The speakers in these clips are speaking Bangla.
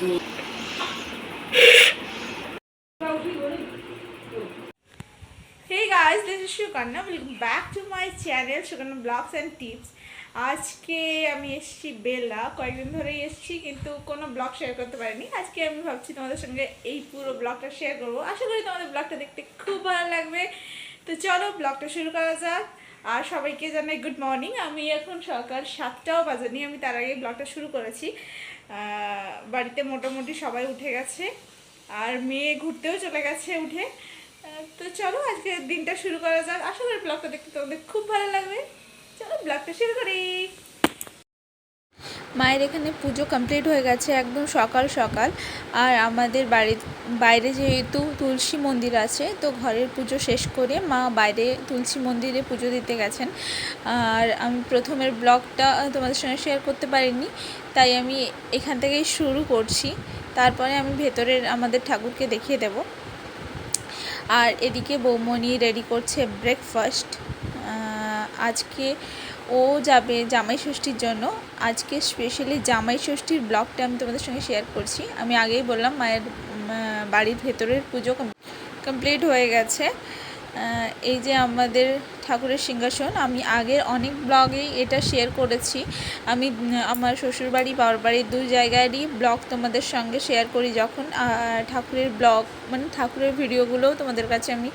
Hey guys, this is Shukanna. Welcome back to my channel Shukanna Blogs and Tips. আজকে আমি এসেছি বেলা কয়েকদিন ধরেই এসেছি কিন্তু কোনো ব্লগ শেয়ার করতে পারিনি আজকে আমি ভাবছি তোমাদের সঙ্গে এই পুরো ব্লগটা শেয়ার করব আশা করি তোমাদের ব্লগটা দেখতে খুব ভালো লাগবে তো চলো ব্লগটা শুরু করা যাক আর সবাইকে জানাই গুড মর্নিং আমি এখন সকাল সাতটাও বাজানি, আমি তার আগে ব্লগটা শুরু করেছি। বাড়িতে মোটামুটি সবাই উঠে গেছে, আর মেয়ে ঘুরতেও চলে গেছে উঠে। তো চলো আজকে দিনটা শুরু করা যাক। আশা করি ব্লগটা দেখতে তোমাদের খুব ভালো লাগবে। চলো ব্লগটা শুরু করি। মায়ের এখানে পুজো কমপ্লিট হয়ে গেছে একদম সকাল সকাল। আর আমাদের বাড়ি বাইরে যেহেতু তুলসী মন্দির আছে, তো ঘরের পুজো শেষ করে মা বাইরে তুলসী মন্দিরে পুজো দিতে গেছেন। আর আমি প্রথমের ব্লগটা তোমাদের সঙ্গে শেয়ার করতে পারিনি, তাই আমি এখান থেকেই শুরু করছি। তারপরে আমি ভেতরের আমাদের ঠাকুরকে দেখিয়ে দেব। আর এদিকে বৌমণি রেডি করছে ব্রেকফাস্ট আজকে ও যাবে জামাই ষষ্ঠীর জন্য। আজকে স্পেশালি জামাই ষষ্ঠীর ব্লগটা আমি তোমাদের সঙ্গে শেয়ার করছি। আমি আগেই বললাম মায়ের বাড়ির ভেতরের পুজো কমপ্লিট হয়ে গেছে। এই যে আমাদের ঠাকুরের সিংহাসন, আমি আগের অনেক ব্লগেই এটা শেয়ার করেছি। আমি, আমার শ্বশুরবাড়ি বাবার বাড়ির দুই জায়গারই ব্লগ তোমাদের সঙ্গে শেয়ার করি যখন ঠাকুরের ব্লগ মানে ঠাকুরের ভিডিওগুলোও তোমাদের কাছে আমি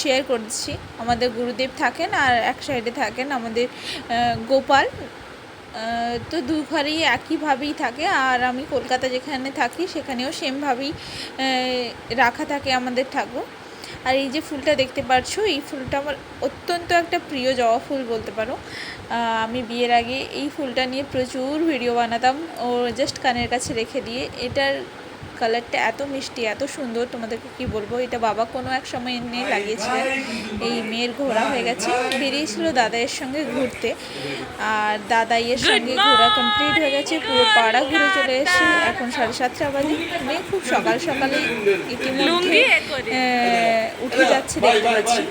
শেয়ার করছি। আমাদের গুরুদেব থাকেন আর এক সাইডে থাকেন আমাদের গোপাল। তো দু ঘরেই একইভাবেই থাকে আর আমি কলকাতা যেখানে থাকি সেখানেও সেমভাবেই রাখা থাকে আমাদের ঠাকুর। আর এই যে ফুলটা দেখতে পাচ্ছ এই ফুলটা আমার অত্যন্ত একটা প্রিয় জবা ফুল বলতে পারো। আমি বিয়ের আগে এই ফুলটা নিয়ে প্রচুর ভিডিও বানাতাম। ও জাস্ট কানের কাছে রেখে দিয়ে, এটার কালারটা এত মিষ্টি এত সুন্দর তোমাদেরকে কি বলব? এটা বাবা কোনো এক সময় এনে লাগিয়েছিলেন। এই মেয়ের ঘোরা হয়ে গেছে। বেরিয়েছিল দাদাইয়ের সঙ্গে ঘুরতে। আর দাদাইয়ের সঙ্গে ঘোরা কমপ্লিট হয়ে গেছে। পুরো পাড়া ঘুরে চলে এসেছে। এখন সাড়ে সাতটা বাজে। মেয়ে খুব সকাল সকালে ইতিমধ্যে উঠে যাচ্ছে দেখতে পাচ্ছি।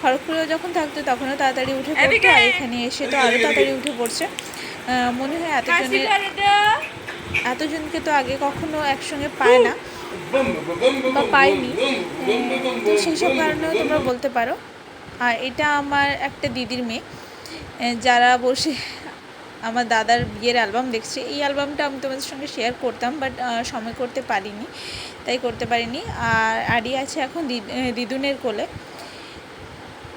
খড়গপুরেও যখন থাকতো তখনও তাড়াতাড়ি উঠে পড়তো। আর এখানে এসে তো আরও তাড়াতাড়ি উঠে পড়ছে। মনে হয় এতজনের এতজনকে তো আগে কখনো একসঙ্গে পায় না, বা পাইনি তো সেই সব কারণেও তোমরা বলতে পারো। আর এটা আমার একটা দিদির মেয়ে যারা বসে আমার দাদার বিয়ের অ্যালবাম দেখছে। এই অ্যালবামটা আমি তোমাদের সঙ্গে শেয়ার করতাম বাট সময় করতে পারিনি, তাই করতে পারিনি। আর আড়ি আছে এখন দিদ- দিদুনের কোলে।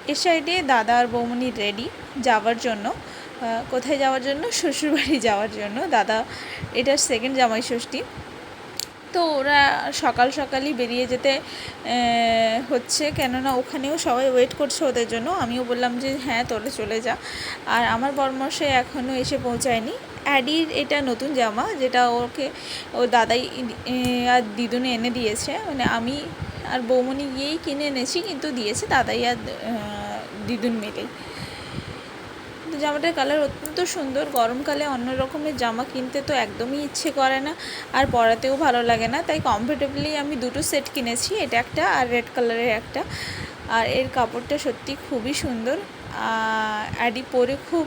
এর সাইডে দাদা আর বৌমনি রেডি যাওয়ার জন্য। কোথায় যাওয়ার জন্য? শ্বশুরবাড়ি যাওয়ার জন্য। দাদা এটার সেকেন্ড জামাই ষষ্ঠী। তো ওরা সকাল সকালই বেরিয়ে যেতে হচ্ছে। কেননা ওখানেও সবাই ওয়েট করছে ওদের জন্য। আমিও বললাম যে হ্যাঁ তোরা চলে যা। আর আমার বরমশাই এখনও এসে পৌঁছায়নি। অ্যাডির এটা নতুন জামা, যেটা ওকে ও দাদাই আর দিদুনে এনে দিয়েছে। মানে আমি আর বৌমনি গিয়েই কিনে এনেছি, কিন্তু দিয়েছে দাদাই আর দিদুন মিলেই। জামাটার কালার অত্যন্ত সুন্দর। গরমকালে অন্য রকমের জামা কিনতে তো একদমই ইচ্ছে করে না, আর পরাতেও ভালো লাগে না। তাই কমফোর্টেবলি আমি দুটো সেট কিনেছি, এটা একটা আর রেড কালারের একটা। আর এর কাপড়টা সত্যি খুবই সুন্দর অ্যাডি পরে খুব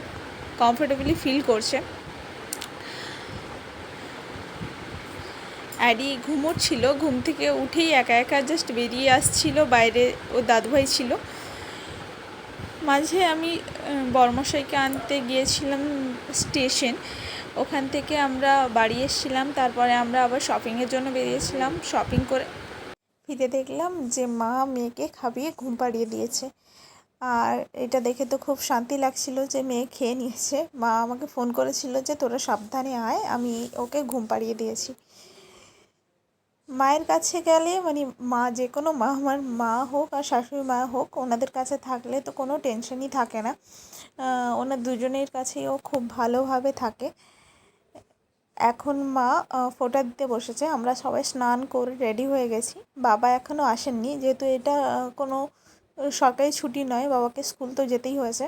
কমফোর্টেবলি ফিল করছে। অ্যাডি ঘুমোচ্ছিল, ঘুম থেকে উঠেই একা একা জাস্ট বেরিয়ে আসছিল, বাইরে ও দাদুভাই ছিল। মাঝে আমি বর্মশাইকে আনতে গিয়েছিলাম স্টেশন। ওখান থেকে আমরা বাড়ি এসেছিলাম, তারপরে আমরা আবার শপিংয়ের জন্য বেরিয়েছিলাম। শপিং করে ফিরে দেখলাম যে মা মেয়েকে খাবিয়ে ঘুম পাড়িয়ে দিয়েছে। আর এটা দেখে তো খুব শান্তি লাগছিল যে মেয়ে খেয়ে নিয়েছে। মা আমাকে ফোন করেছিল যে তোরা সাবধানে আয়, আমি ওকে ঘুম পাড়িয়ে দিয়েছি। মায়ের কাছে গেলে মানে মা যে কোনো মা, আমার মা হোক আর শাশুড়ি মা হোক, ওনাদের কাছে থাকলে তো কোনো টেনশনই থাকে না। ওনার দুজনের কাছেই ও খুব ভালোভাবে থাকে। এখন মা ফোটা দিতে বসেছে। আমরা সবাই স্নান করে রেডি হয়ে গেছি। বাবা এখনও আসেননি। যেহেতু এটা কোনো সরকারি ছুটি নয়, বাবাকে স্কুল তো যেতেই হয়েছে।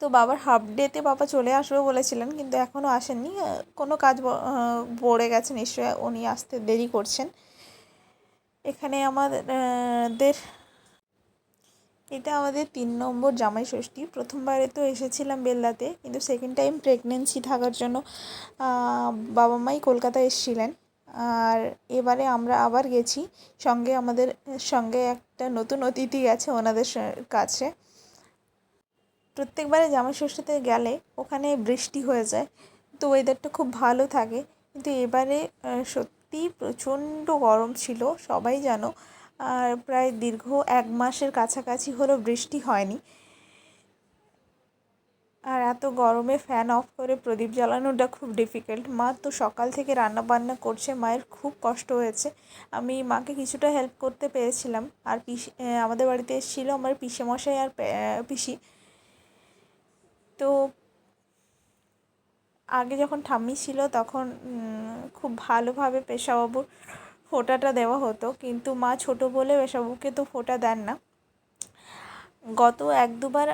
তো বাবার হাফ ডেতে বাবা চলে আসবে বলেছিলেন, কিন্তু এখনও আসেননি। কোনো কাজ পড়ে গেছে নিশ্চয়ই, উনি আসতে দেরি করছেন। এখানে আমাদের, এটা আমাদের তিন নম্বর জামাই ষষ্ঠী। প্রথমবারে তো এসেছিলাম বেল্লাতে কিন্তু সেকেন্ড টাইম প্রেগনেন্সি থাকার জন্য বাবা মাই কলকাতায় এসেছিলেন। আর এবারে আমরা আবার গেছি। সঙ্গে আমাদের, সঙ্গে একটা নতুন অতিথি গেছে ওনাদের কাছে। প্রত্যেকবারে জামাই ষষ্ঠীতে গেলে ওখানে বৃষ্টি হয়ে যায়, তো ওয়েদারটা খুব ভালো থাকে। কিন্তু এবারে সত্যি প্রচণ্ড গরম ছিল, সবাই জানো। আর প্রায় দীর্ঘ এক মাসের কাছাকাছি হলো বৃষ্টি হয়নি। আর এত গরমে ফ্যান অফ করে প্রদীপ জ্বালানোটা খুব ডিফিকাল্ট মা তো সকাল থেকে রান্না বান্না করছে, মায়ের খুব কষ্ট হয়েছে। আমি মাকে কিছুটা হেল্প করতে পেরেছিলাম। আর পিসি আমাদের বাড়িতে এসেছিল আমার পিসে মশাই আর পিসি। তো আগে যখন ঠাম্মি ছিল তখন খুব ভালোভাবে পেশাবাবুর ফোঁটাটা দেওয়া হতো। কিন্তু মা ছোট বলে পেশাবাবুকে তো ফোঁটা দেন না। গত এক দুবার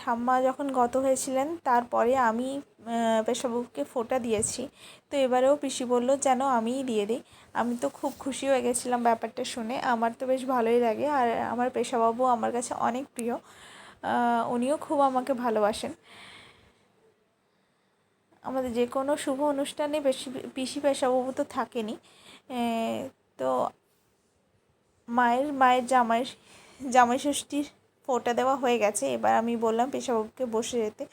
ঠাম্মা যখন গত হয়েছিলেন, তারপরে আমি পেশাবুকে ফোঁটা দিয়েছি। তো এবারেও পিসি বলল, যেন আমিই দিয়ে দিই। আমি তো খুব খুশি হয়ে গেছিলাম ব্যাপারটা শুনে। আমার তো বেশ ভালোই লাগে। আর আমার পেশাবাবু আমার কাছে অনেক প্রিয়। উনিও খুব আমাকে ভালোবাসেন। আমাদের যে কোনো শুভ অনুষ্ঠানে বেশি পিসি পেশাবাবু তো থাকেনি তো মায়ের মায়ের জামাই জামাই ষষ্ঠীর ফোটা দেওয়া হয়ে গেছে। এবার আমি বললাম পেশাবাবুকে বসে যেতে।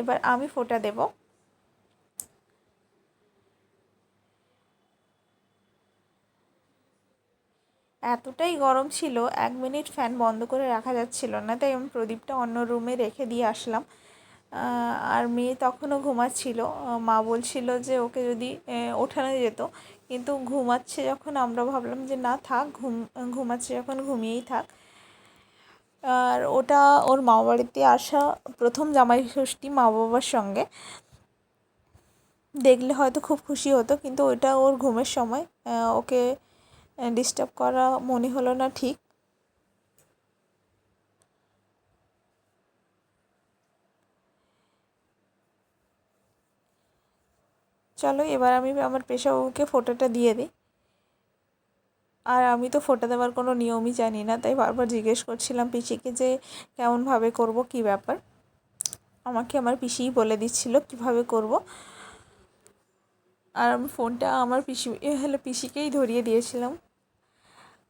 এবার আমি ফোটা দেব। এতটাই গরম ছিল, এক মিনিট ফ্যান বন্ধ করে রাখা যাচ্ছিল না। তাই আমি প্রদীপটা অন্য রুমে রেখে দিয়ে আসলাম। আর মেয়ে তখনও ঘুমাচ্ছিল। মা বলছিল যে ওকে যদি ওঠানো যেত। কিন্তু ঘুমাচ্ছে যখন, আমরা ভাবলাম যে না থাক, ঘুম, ঘুমাচ্ছে যখন, ঘুমিয়েই থাক। আর ওটা ওর মা বাড়িতে আসা প্রথম জামাই ষষ্ঠী মা বাবার সঙ্গে। দেখলে হয়তো খুব খুশি হতো, কিন্তু ওটা ওর ঘুমের সময় ওকে ডিস্টার্ব করা মনে হলো না ঠিক। চলো এবার আমি আমার পেশাবাবুকে ফোঁটাটা দিয়ে দিই। আর আমি তো ফোঁটা দেওয়ার কোনো নিয়মই জানি না, তাই বারবার জিজ্ঞেস করছিলাম পিসিকে যে কেমনভাবে করব, কী ব্যাপার? আমাকে আমার পিসিই বলে দিচ্ছিল কীভাবে করব। আর আমি ফোনটা আমার পিসি হলো পিসিকেই ধরিয়ে দিয়েছিলাম।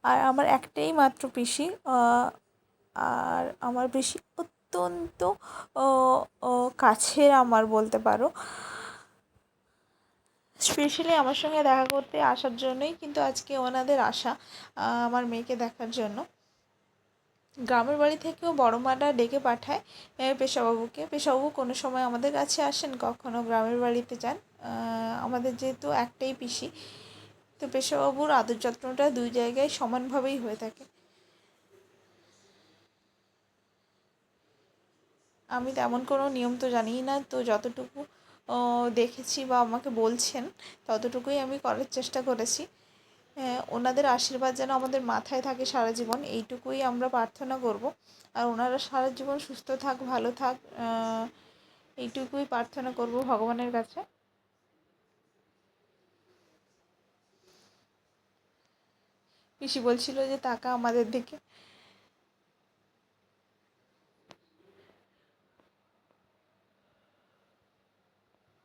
আর আমার একটাই মাত্র পিসি আর আমার পিসি অত্যন্ত কাছের আমার বলতে পারো। স্পেশালি আমার সঙ্গে দেখা করতে আসার জন্যই, কিন্তু আজকে ওনাদের আসা আমার মেয়েকে দেখার জন্য। গ্রামের বাড়ি থেকেও বড় মাটা ডেকে পাঠায় পেশাবাবুকে। পেশাবাবু কোনো সময় আমাদের কাছে আসেন, কখনো গ্রামের বাড়িতে যান। আমাদের যেহেতু একটাই পিসি তো পেশাবাবুর আদর যত্নটা দুই জায়গায় সমানভাবেই হয়ে থাকে। আমি তেমন কোনো নিয়ম তো জানিই না, তো যতটুকু দেখেছি বা আমাকে বলছেন, ততটুকুই আমি করার চেষ্টা করেছি। ওনাদের আশীর্বাদ যেন আমাদের মাথায় থাকে সারা জীবন, এইটুকুই আমরা প্রার্থনা করব। আর ওনারা সারা জীবন সুস্থ থাক, ভালো থাক এইটুকুই প্রার্থনা করব ভগবানের কাছে। পিসি বলছিল যে, তাকা আমাদের দিকে।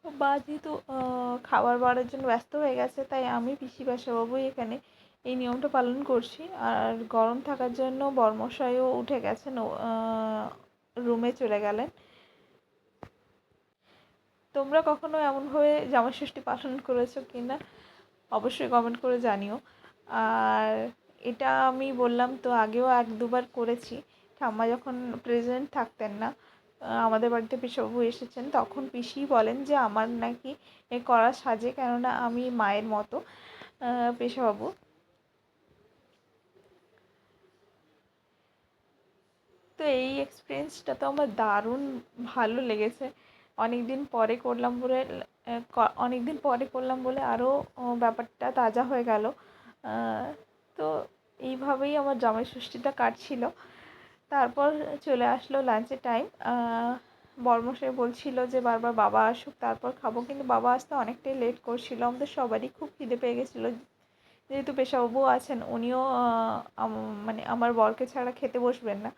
বা, যেহেতু খাবার বাড়ার জন্য ব্যস্ত হয়ে গেছে, তাই আমি পিসি বাসাবাবুই এখানে এই নিয়মটা পালন করছি। আর গরম থাকার জন্য বর্মশাইও উঠে গেছেন রুমে চলে গেলেন। তোমরা কখনো এমনভাবে জামাই ষষ্ঠী পালন করেছ কি না অবশ্যই কমেন্ট করে জানিও। আর এটা আমি বললাম, তো আগেও এক দুবার করেছি। ঠাম্মা যখন প্রেজেন্ট থাকতেন না আমাদের বাড়িতে পিসিবাবু এসেছেন, তখন পিসি বলেন যে, আমার নাকি এ করা সাজে, কেননা আমি মায়ের মতো পেশাবাবু তো এই এক্সপিরিয়েন্সটা তো আমার দারুণ ভালো লেগেছে। অনেক দিন পরে করলাম বলে অনেক দিন পরে করলাম বলে আরও ব্যাপারটা তাজা হয়ে গেল। তো এইভাবেই আমার জামাই ষষ্ঠীটা কাটছিল। তারপর চলে আসলো লাঞ্চের টাইম বর্মশাই বলছিল যে, বারবার বাবা আসুক, তারপর খাব। কিন্তু বাবা আসতে অনেকটাই লেট করছিল। আমাদের সবারই খুব খিদে পেয়ে গেছিল। যেহেতু পেশাবাবু আছেন, উনিও মানে আমার বরকে ছাড়া খেতে বসবেন না।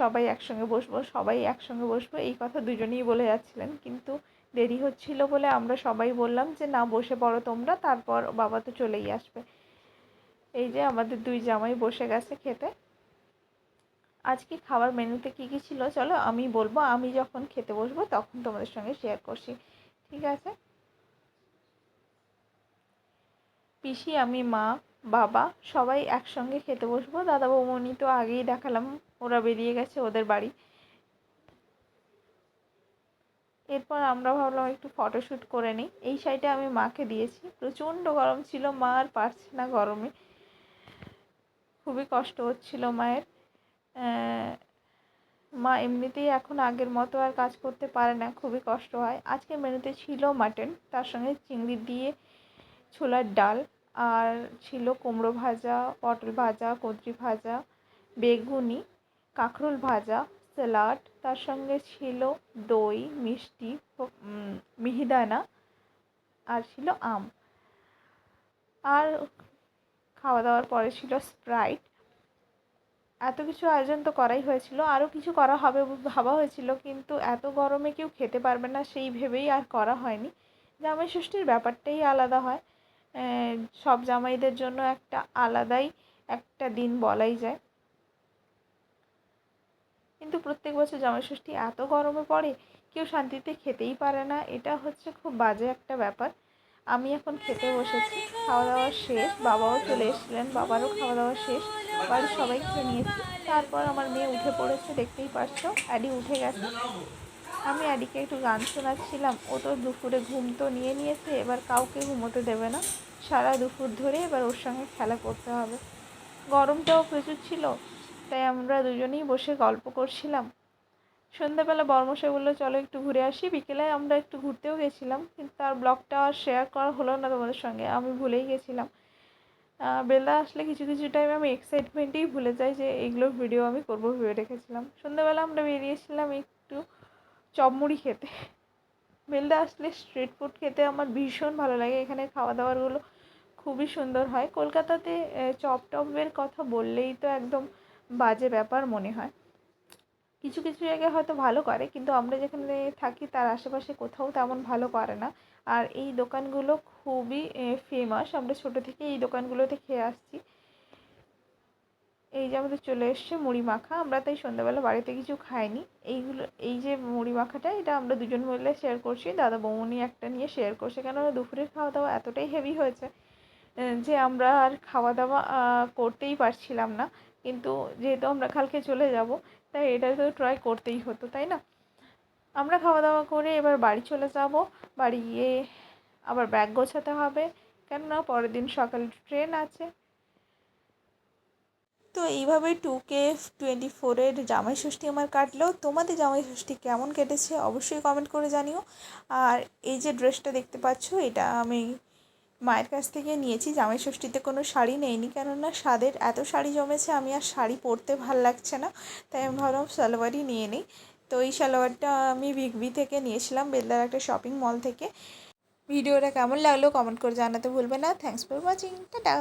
সবাই একসঙ্গে বসবো, সবাই একসঙ্গে বসবো, এই কথা দুজনেই বলে যাচ্ছিলেন। কিন্তু দেরি হচ্ছিল বলে আমরা সবাই বললাম যে, না, বসে পড়ো তোমরা, তারপর বাবা তো চলেই আসবে। এই যে আমাদের দুই জামাই বসে গেছে খেতে। আজকে খাবার মেনুতে কী কী ছিল চলো আমি বলব, আমি যখন খেতে বসবো তখন তোমাদের সঙ্গে শেয়ার করছি, ঠিক আছে? পিসি, আমি, মা, বাবা সবাই একসঙ্গে খেতে বসবো। দাদা বৌমনি তো আগেই দেখালাম, ওরা বেরিয়ে গেছে ওদের বাড়ি। এরপর আমরা ভাবলাম একটু ফটোশ্যুট করে নিই। এই সাইডে আমি মাকে দিয়েছি। প্রচণ্ড গরম ছিল, মা আর পারছে না গরমে। খুবই কষ্ট হচ্ছিল মায়ের। মা এমনিতেই এখন আগের মতো আর কাজ করতে পারে না, খুবই কষ্ট হয়। আজকে মেনুতে ছিল মাটন, তার সঙ্গে চিংড়ি দিয়ে ছোলার ডাল, আর ছিল কুমড়ো ভাজা, পটল ভাজা কুঁদরি ভাজা, বেগুনি, কাঁকরোল ভাজা, স্যালাড, তার সঙ্গে ছিল দই, মিষ্টি মিহিদানা, আর ছিল আম। আর খাওয়া দাওয়ার পরে ছিল স্প্রাইট এত কিছু আয়োজন তো করাই হয়েছিল। আরও কিছু করা হবে ভাবা হয়েছিল, কিন্তু এত গরমে কেউ খেতে পারবে না, সেই ভেবেই আর করা হয়নি। জামাই ষষ্ঠীর ব্যাপারটাই আলাদা হয়। সব জামাইদের জন্য একটা আলাদাই একটা দিন বলাই যায়। কিন্তু প্রত্যেক বছর জামাই ষষ্ঠী এত গরমে পড়ে, কেউ শান্তিতে খেতেই পারে না। এটা হচ্ছে খুব বাজে একটা ব্যাপার। আমি এখন খেতে বসেছি খাওয়া দাওয়া শেষ, বাবাও চলে এসেছিলেন, বাবারও খাওয়া দাওয়া শেষ, বাড়ির সবাই খেয়ে নিয়েছি। তারপর আমার মেয়ে উঠে পড়েছে, দেখতেই পারছ, অ্যাডি উঠে গেছে। আমি অ্যাডিকে একটু গান শোনাচ্ছিলাম, ও তো দুপুরে ঘুম তো নিয়ে নিয়েছে, এবার কাউকে ঘুমোতে দেবে না। সারা দুপুর ধরে এবার ওর সঙ্গে খেলা করতে হবে। গরমটাও প্রচুর ছিল, তাই আমরা দুজনেই বসে গল্প করছিলাম। সন্ধ্যাবেলা বর্মশাই বলল, চলো একটু ঘুরে আসি। বিকেলে আমরা একটু ঘুরতেও গেছিলাম, কিন্তু তার ব্লগটা আর শেয়ার করা হলো না তোমাদের সঙ্গে, আমি ভুলেই গেছিলাম। বেলা আসলে কিছু কিছু টাইম আমি এক্সাইটমেন্টেই ভুলে যাই যে এইগুলোর ভিডিও আমি করব ভেবে রেখেছিলাম। সন্ধ্যাবেলা আমরা বেরিয়েছিলাম একটু চপমুড়ি খেতে। বেলদা আসলে স্ট্রিট ফুড খেতে আমার ভীষণ ভালো লাগে, এখানে খাওয়া দাওয়ারগুলো খুবই সুন্দর হয়। কলকাতাতে চপ টপের কথা বললেই তো একদম বাজে ব্যাপার মনে হয়। কিছু কিছু জায়গায় হয়তো ভালো করে, কিন্তু আমরা যেখানে থাকি তার আশেপাশে কোথাও তেমন ভালো করে না। আর এই দোকানগুলো খুবই ফেমাস আমরা ছোটো থেকে এই দোকানগুলোতে খেয়ে আসছি। এই যে আমাদের চলে এসছে মুড়ি মাখা। আমরা তাই সন্ধ্যাবেলা বাড়িতে কিছু খাইনি। এইগুলো, এই যে মুড়ি মাখাটা, এটা আমরা দুজন মিলে শেয়ার করছি। দাদা বৌমনি একটা নিয়ে শেয়ার করছে। কেন দুপুরের খাওয়া দাওয়া এতটাই হেভি হয়েছে যে আমরা আর খাওয়া দাওয়া করতেই পারছিলাম না। কিন্তু যেহেতু আমরা কালকে চলে যাব তাই এটা তো ট্রাই করতেই হতো, তাই না? আমরা খাওয়া দাওয়া করে এবার বাড়ি চলে যাব। বাড়ি গিয়ে আবার ব্যাগ গোছাতে হবে। কেননা পরের দিন সকালে ট্রেন আছে। তো এইভাবে টু কে টোয়েন্টি ফোরের জামাই ষষ্ঠী আমার কাটলো। তোমাদের জামাই ষষ্ঠী কেমন কেটেছে? অবশ্যই কমেন্ট করে জানিও। আর এই যে ড্রেসটা দেখতে পাচ্ছ, এটা আমি মায়ের কাছ থেকে নিয়েছি জামাই ষষ্ঠীতে কোনো শাড়ি নেইনি, কেননা স্বাদের এত শাড়ি জমেছে, আমি আর শাড়ি পরতে ভালো লাগছে না, তাই আমি ভাবলাম সালোয়ারই নিয়ে নিই। তো এই সালোয়ারটা আমি বিগবি থেকে নিয়েছিলাম, বেলদার একটা শপিং মল থেকে। ভিডিওটা কেমন লাগল কমেন্ট করে জানাতে ভুলবে না। Thanks for watching tata.